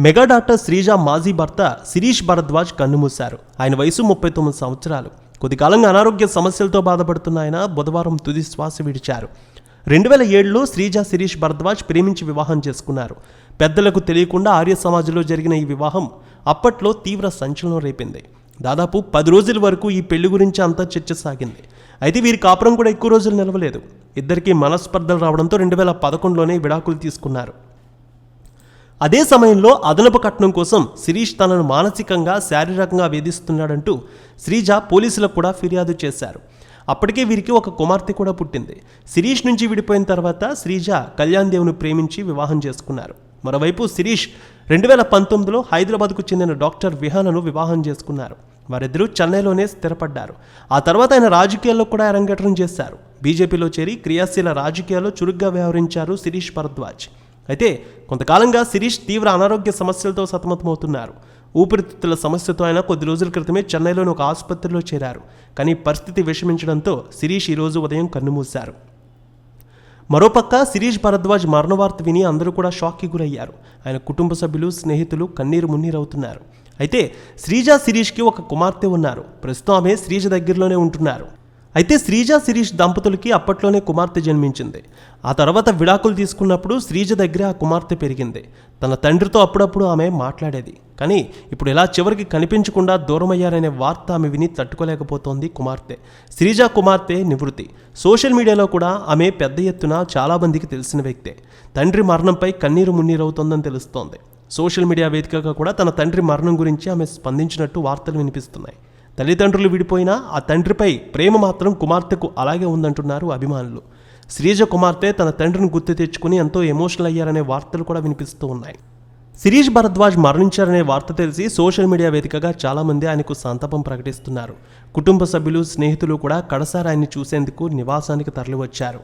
Mega doctor Sreeja మాజీ భర్త శిరీష్ భరద్వాజ్ కన్నుమూశారు. ఆయన వయసు ముప్పై తొమ్మిది సంవత్సరాలు. కొద్దికాలంగా అనారోగ్య సమస్యలతో బాధపడుతున్న ఆయన బుధవారం తుది శ్వాస విడిచారు. రెండు వేల ఏడులో శ్రీజ శిరీష్ భరద్వాజ్ ప్రేమించి వివాహం చేసుకున్నారు. పెద్దలకు తెలియకుండా ఆర్య సమాజంలో జరిగిన ఈ వివాహం అప్పట్లో తీవ్ర సంచలనం రేపింది. దాదాపు పది రోజుల వరకు ఈ పెళ్ళి గురించి అంతా చర్చ సాగింది. అయితే వీరి కాపురం కూడా ఎక్కువ రోజులు నిలవలేదు. ఇద్దరికీ మనస్పర్ధలు రావడంతో రెండు వేల పదకొండులోనే విడాకులు తీసుకున్నారు. అదే సమయంలో అదనపు కట్నం కోసం శిరీష్ తనను మానసికంగా శారీరకంగా వేధిస్తున్నాడంటూ శ్రీజ పోలీసులకు కూడా ఫిర్యాదు చేశారు. అప్పటికే వీరికి ఒక కుమార్తె కూడా పుట్టింది. శిరీష్ నుంచి విడిపోయిన తర్వాత శ్రీజ కళ్యాణ్ దేవుని ప్రేమించి వివాహం చేసుకున్నారు. మరోవైపు శిరీష్ రెండు వేల పంతొమ్మిదిలో హైదరాబాద్కు చెందిన డాక్టర్ విహానను వివాహం చేసుకున్నారు. వారిద్దరూ చెన్నైలోనే స్థిరపడ్డారు. ఆ తర్వాత ఆయన రాజకీయాల్లో కూడా అరంగేట్రం చేశారు. బీజేపీలో చేరి క్రియాశీల రాజకీయాల్లో చురుగ్గా వ్యవహరించారు శిరీష్ భరద్వాజ్. అయితే కొంతకాలంగా శిరీష్ తీవ్ర అనారోగ్య సమస్యలతో సతమతమవుతున్నారు. ఊపిరితిత్తుల సమస్యతో ఆయన కొద్ది రోజుల క్రితమే చెన్నైలోని ఒక ఆసుపత్రిలో చేరారు. కానీ పరిస్థితి విషమించడంతో శిరీష్ ఈరోజు ఉదయం కన్నుమూశారు. మరోపక్క శిరీష్ భరద్వాజ్ మరణవార్త విని అందరూ కూడా షాక్కి గురయ్యారు. ఆయన కుటుంబ సభ్యులు స్నేహితులు కన్నీరు మున్నీరవుతున్నారు. అయితే శ్రీజ శిరీష్కి ఒక కుమార్తె ఉన్నారు. ప్రస్తుతం ఆమె శ్రీజ దగ్గరలోనే ఉంటున్నారు. అయితే శ్రీజ శిరీష్ దంపతులకి అప్పట్లోనే కుమార్తె జన్మించింది. ఆ తర్వాత విడాకులు తీసుకున్నప్పుడు శ్రీజ దగ్గర ఆ కుమార్తె పెరిగింది. తన తండ్రితో అప్పుడప్పుడు ఆమె మాట్లాడేది. కానీ ఇప్పుడు ఇలా చివరికి కనిపించకుండా దూరమయ్యారనే వార్త ఆమె విని తట్టుకోలేకపోతోంది కుమార్తె. శ్రీజ కుమార్తె నివృత్తి. సోషల్ మీడియాలో కూడా ఆమె పెద్ద ఎత్తున చాలామందికి తెలిసిన వ్యక్తే. తండ్రి మరణంపై కన్నీరు మున్నీరవుతోందని తెలుస్తోంది. సోషల్ మీడియా వేదికగా కూడా తన తండ్రి మరణం గురించి ఆమె స్పందించినట్టు వార్తలు వినిపిస్తున్నాయి. తల్లిదండ్రులు విడిపోయినా ఆ తండ్రిపై ప్రేమ మాత్రం కుమార్తెకు అలాగే ఉందంటున్నారు అభిమానులు. శ్రీజ కుమార్తె తన తండ్రిని గుర్తు తెచ్చుకుని ఎంతో ఎమోషనల్ అయ్యారనే వార్తలు కూడా వినిపిస్తూ ఉన్నాయి. శిరీష్ భరద్వాజ్ మరణించారనే వార్త తెలిసి సోషల్ మీడియా వేదికగా చాలామంది ఆయనకు సంతాపం ప్రకటిస్తున్నారు. కుటుంబ సభ్యులు స్నేహితులు కూడా కడసారి ఆయన్ని చూసేందుకు నివాసానికి తరలివచ్చారు.